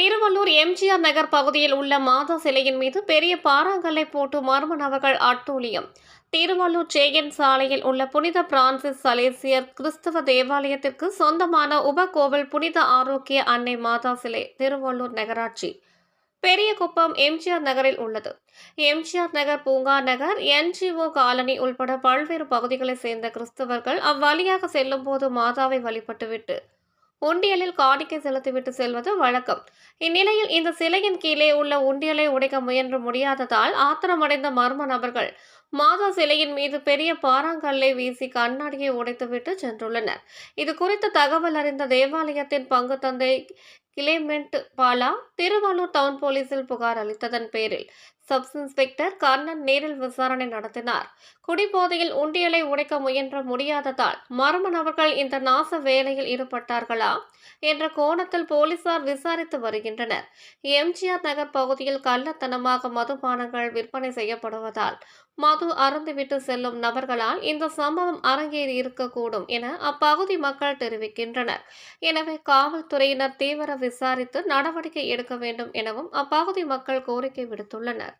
திருவள்ளூர் எம்ஜிஆர் நகர் பகுதியில் உள்ள மாதா சிலையின் மீது பெரிய பாறாங்கல்லை போட்டு மர்ம நபர்கள் அட்டூழியம் திருவள்ளூர் சேகன் சாலையில் உள்ள புனித பிரான்சிஸ் சலேசியர் கிறிஸ்தவ தேவாலயத்திற்கு சொந்தமான உபகோவில் புனித ஆரோக்கிய அன்னை மாதா சிலை திருவள்ளூர் நகராட்சி. பெரியகுப்பம் எம்ஜிஆர் நகரில் உள்ளது. எம்ஜிஆர் நகர் பூங்கா நகர் என்ஜிஓ காலனி உள்பட பல்வேறு பகுதிகளைச் சேர்ந்த கிறிஸ்தவர்கள் அவ்வழியாக செல்லும்போது மாதாவை வழிபட்டுவிட்டு உண்டியலில் காணிக்கை செலுத்திவிட்டு செல்வது வழக்கம். இந்நிலையில் இந்த சிலையின் கீழே உள்ள உண்டியலை உடைக்க முயன்று முடியாததால் ஆத்திரமடைந்த மர்ம நபர்கள் மாதா சிலையின் மீது பெரிய பாறாங்கல்லை வீசி கண்ணாடியை உடைத்துவிட்டு சென்றுள்ளனர். இது குறித்த தகவல் அறிந்த தேவாலயத்தின் பங்கு தந்தை கிளேமெண்ட் பாலா திருவள்ளூர் டவுன் போலீசில் புகார் அளித்ததன் பேரில் சப் இன்ஸ்பெக்டர் கர்ணன் நேரில் விசாரணை நடத்தினார். குடிபோதையில் உண்டியலை உடைக்க முயன்ற முடியாததால் மர்ம நபர்கள் இந்த நாச வேலையில் ஈடுபட்டார்களா என்ற கோணத்தில் போலீசார் விசாரித்து வருகின்றனர். எம்ஜிஆர் நகர் பகுதியில் கள்ளத்தனமாக மதுபானங்கள் விற்பனை செய்யப்படுவதால் மது அருந்துவிட்டு செல்லும் நபர்களால் இந்த சம்பவம் அரங்கேறி இருக்கக்கூடும் என அப்பகுதி மக்கள் தெரிவிக்கின்றனர். எனவே காவல்துறையினர் தீவிர விசாரித்து நடவடிக்கை எடுக்க வேண்டும் எனவும் அப்பகுதி மக்கள் கோரிக்கை விடுத்துள்ளனர்.